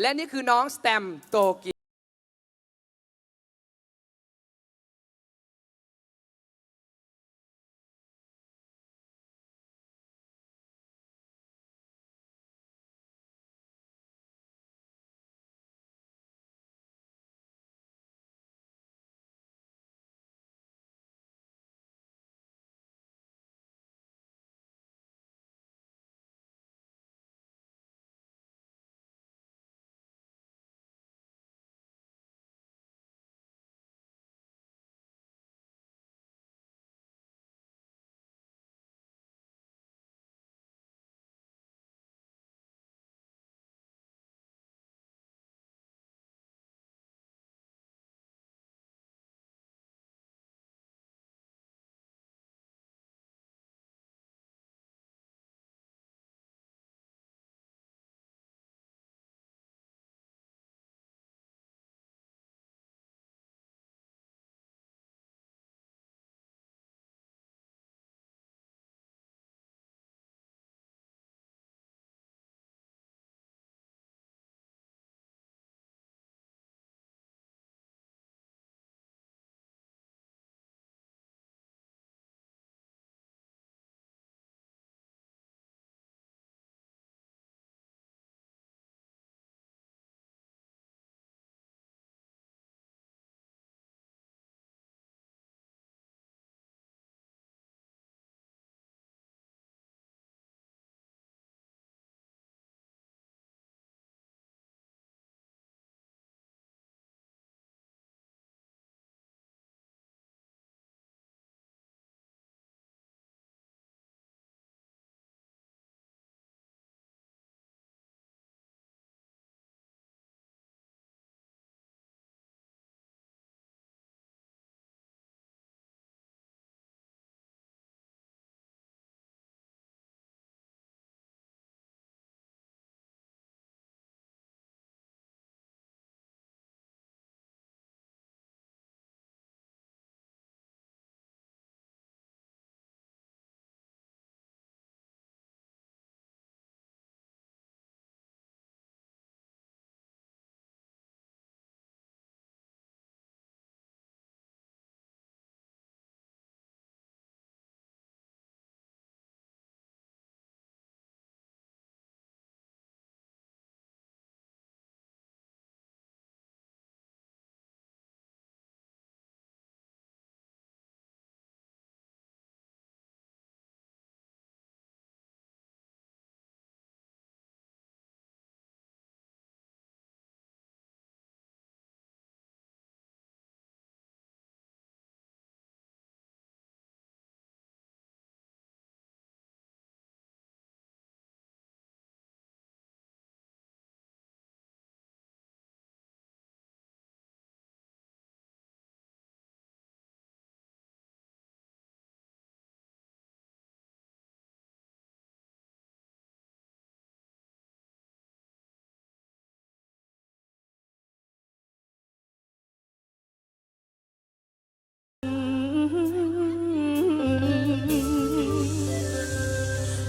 และนี่คือน้องสแตมโตเกียว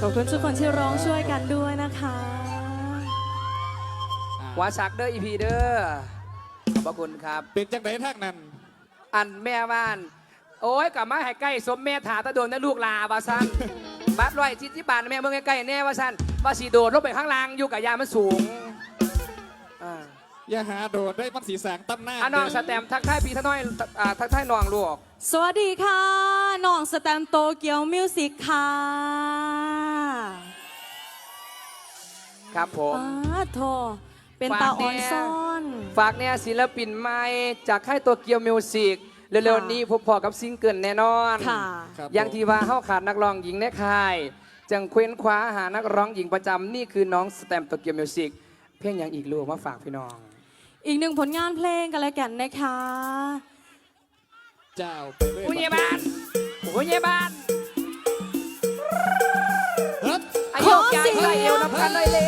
ขอบคุณทุกคนที่ร้องช่วยกันด้วยนะคะหัวชักเด้ออีพีเด้อขอบพระคุณครับ เป็นจังไดทางนั้น อันแม่บ้าน โอ้ยกลับมาให้ใกล้สมแม่ถาตะโดนนะลูกลาว่าสั้นบัดร้อยชิดที่บานแม่เมื่อใกล้ๆแน่ว่าสั้นว่าสีโดดลงไปข้างล่างอยู่กับยามันสูงอ่าอย่าหาโดดได้มันสีแสงตั้มหน้าอะน้องสแตมป์ทักทายพี่ทักน้อยอ่าทักทายน้องลูก สวัสดีค่ะน้อง สแตมป์โตเกียวมิวสิกค่ะครับผมป้าโทเป็นตาอ่อนซ่อน ฝากเนี่ยศิลปินใหม่จากค่ายตัวเกียวมิวสิกเร็วๆนี้พบพอกับซิงเกิลแน่นอนค่ะครับอย่างที่ว่าเฮาขาดนักร้องหญิงในค่าย จังเคว้นคว้าหานักร้องหญิงประจำนี่คือน้องสแตมป์ตัวเกียวมิวสิกเพลงอย่างอีกลูกมาฝากพี่น้อง อีกหนึ่งผลงานเพลงกันแล้วกันนะคะ เจ้าไปเลยผู้ใหญ่บ้าน ผู้ใหญ่บ้านเฮ้ยอายุยายใส่เอวนับกันเลยเลย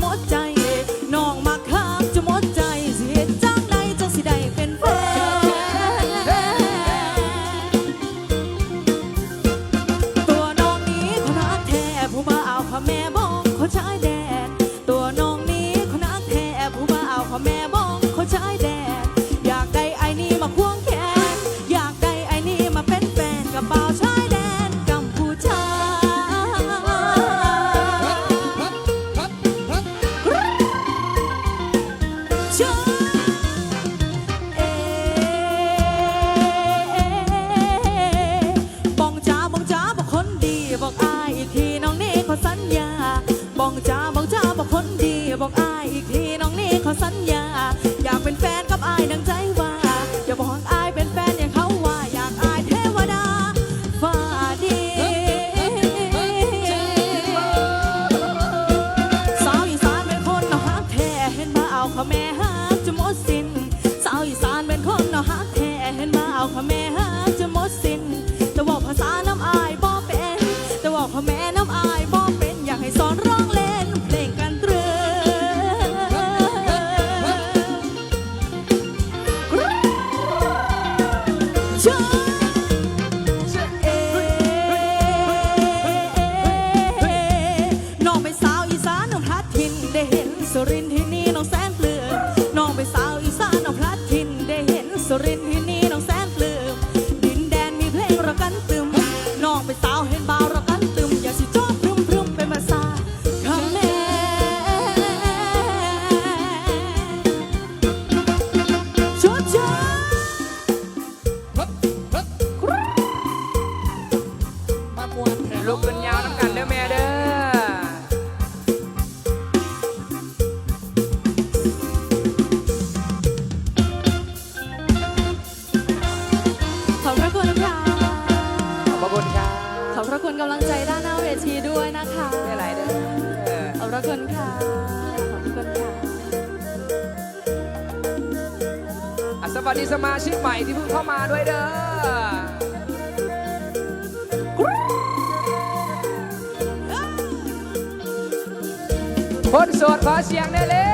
مؤتمر บองจ้าบองจ้าบอกคนดีบอกอายอีกทีน้องนี่ขอสัญญา อยากเป็นแฟนกับอายดังใจว่า อย่าบอกอายเป็นแฟนอย่างเขาว่า อยากอายเทวดาฟ้าดีสาวอีสานเป็นคนเนาฮักแท้เห็นมาเอาเขาแม่ฮักจะหมดสิ้นสาวอีสานเป็นคนเนาฮักแท้เห็นมาเอาเขาแม่ ลูกขึ้นยาวน้ำกันเด้อแม่เด้อขอบพระคุณค่ะขอบพระคุณครับขอบพระคุณกำลังใจด้านหน้าเวทีด้วยนะคะไม่ไรเด้อขอบพระคุณค่ะขอบพระคุณค่ะสวัสดีสมาชิกใหม่ที่เพิ่งเข้ามาด้วยเด้อ คนโสดขอเสียงได้เลย